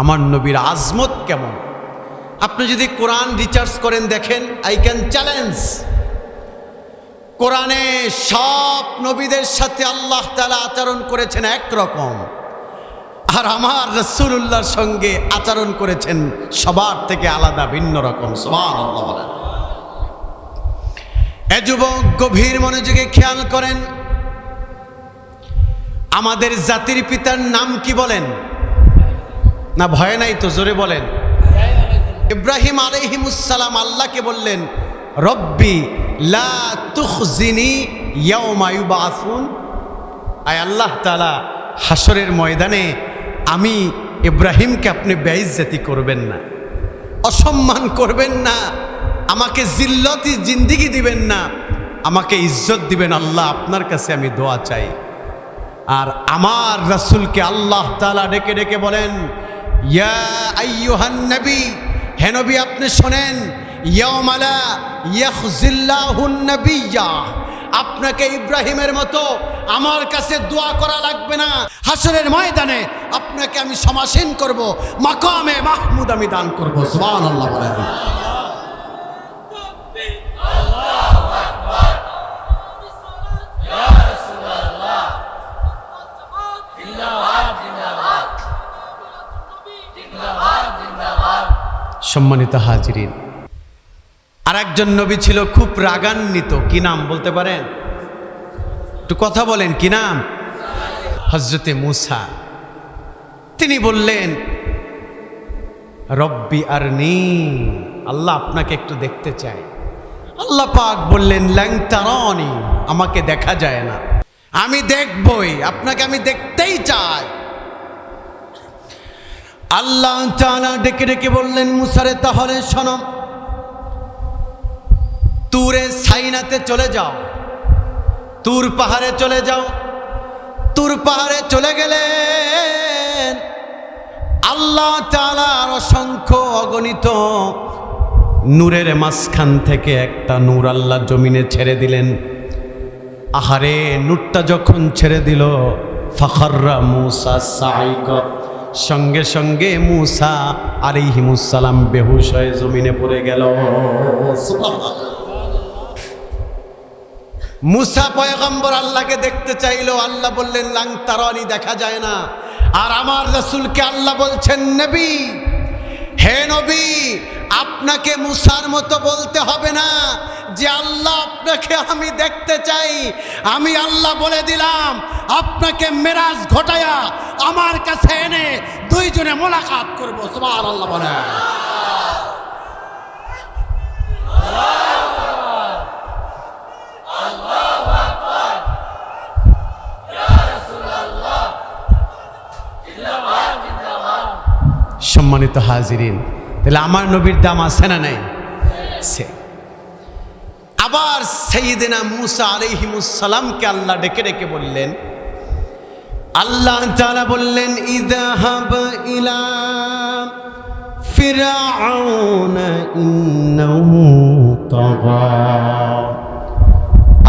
আমার নবীর আজমত কেমন? আপনি যদি কোরআন রিচার্জ করেন, দেখেন আই ক্যান চ্যালেঞ্জ কোরআনে সব নবীদের সাথে আল্লাহ তালা আচরণ করেছেন একরকম। আর আমার রসুল্লাহর সঙ্গে আচরণ করেছেন সবার থেকে আলাদা, ভিন্ন রকম। সবার এ যুবক, গভীর মনোযোগে খেয়াল করেন। আমাদের জাতির পিতার নাম কি বলেন? না, ভয় নাই তো, জোরে বলেন। ইব্রাহিম আলাইহিমুসালাম আল্লাহকে বললেন, রব্বি লা তুখজিনি ইয়াউমা ইউবাসুন। আয় আল্লাহ তাআলা হাসরের ময়দানে আমি ইব্রাহিমকে আপনি বেইজ্জতি করবেন না, অসম্মান করবেন না, আমাকে জিল্লতি জিন্দিগি দিবেন না, আমাকে ইজ্জত দিবেন আল্লাহ, আপনার কাছে আমি দোয়া চাই। আর আমার রাসূলকে আল্লাহ তালা ডেকে ডেকে বলেন ইয়া আপনি শোনেন আপনাকে ইব্রাহিমের মতো আমার কাছে দোয়া করা লাগবে না। হাসরের ময়দানে আপনাকে আমি সমাসীন করব, মাকামে মাহমুদ আমি দান করব, সুবহানাল্লাহ সম্মানিত হাজিরিন। আর একজন নবী ছিল খুব রাগান্বিত। কি নাম বলতে পারেন? একটু কথা বলেন, কি নাম? হজরতে মুসা। তিনি বললেন, রব্বি আর নি আল্লাহ আপনাকে একটু দেখতে চাই আল্লাহ পাক বললেন ল্যাংতারনি আমাকে দেখা যায় না। আমি দেখবই, আপনাকে আমি দেখতেই চাই। আল্লাহ তাআলা ডেকে ডেকে বললেন, মুসারে, তাহলে শোনো, তুরে সাইনাতে চলে যাও, তুর পাহাড়ে চলে যাও, তুর পাহাড়ে চলে গেলেন। আল্লাহ তাআলার অসংখ্য অগণিত নূরের মাঝখান থেকে একটা নূর আল্লাহ জমিনে ছেড়ে দিলেন। আহারে, নূরটা যখন ছেড়ে দিল, ফখররা মুসা সাইক সঙ্গে সঙ্গে মুসা আলিহিমুসালাম বেহুশ হয়ে জমিনে পড়ে গেল। মুসা পয়গম্বর আল্লাহকে দেখতে চাইলো, আল্লাহ বললেন, লাং তারানি, দেখা যায় না। আর আমার রসুলকে আল্লাহ বলছেন, নবী, হে নবী, আপনাকে মুসার মতো বলতে হবে না যে আল্লাহ আপনাকে আমি দেখতে চাই। আমি আল্লাহ বলে দিলাম আপনাকে মেরাজ ঘটায়া আমার কাছে এনে দুইজনে মোলাকাত করব সবার আল্লাহ বলে সম্মানিত হাজিরিন, তাহলে আমার নবীর দাম আছে না নাই আছে। আবার সৈয়দিনা মুসা আলাইহিমুসালামকে আল্লাহ ডেকে ডেকে বললেন আল্লাহ তাআলা বললেন ইদাহাব ইলা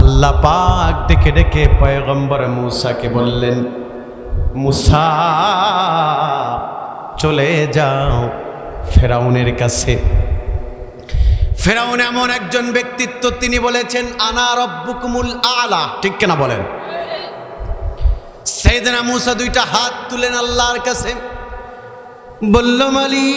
আল্লাহ পাক ডেকে ডেকে পয়গম্বর মুসাকে বললেন, মুসা, চলে যাও ফেরাউনের কাছে। ফেরাউন এমন একজন ব্যক্তিত্ব, তিনি বলেছেন, আনা রব্বুকুমুল আলা। ঠিক কেনা বলেন? সেইদিনা মুসা দুইটা হাত তুলেন আল্লাহর কাছে। বলল, মালিক,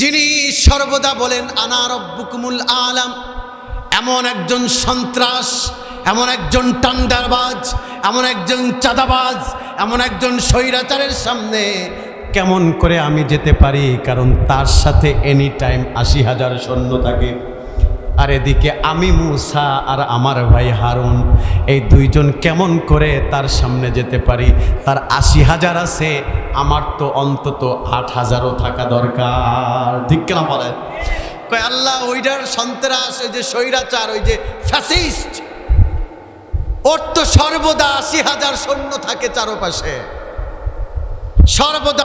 যিনি সর্বদা বলেন, আনা রব্বুকুমুল আলাম। এমন একজন সন্ত্রাস, এমন একজন টান্ডারবাজ, এমন একজন চাঁদাবাজ, এমন একজন স্বৈরাচারের সামনে কেমন করে আমি যেতে পারি? কারণ তার সাথে এনি টাইম আশি হাজার সৈন্য থাকে। আর এদিকে আমি মুসা আর আমার ভাই হারুন, এই দুইজন কেমন করে তার সামনে যেতে পারি? তার আশি হাজার আছে, আমার তো অন্তত আট হাজারও থাকা দরকার। ঠিক কেনা বলে আল্লাহ ওইটার সন্ত্রাস, ওই যে স্বৈরাচার, ওই যে ফ্যাসিস্ট ওর তো সর্বদা আশি হাজার সৈন্য থাকে চারপাশে। সর্বদা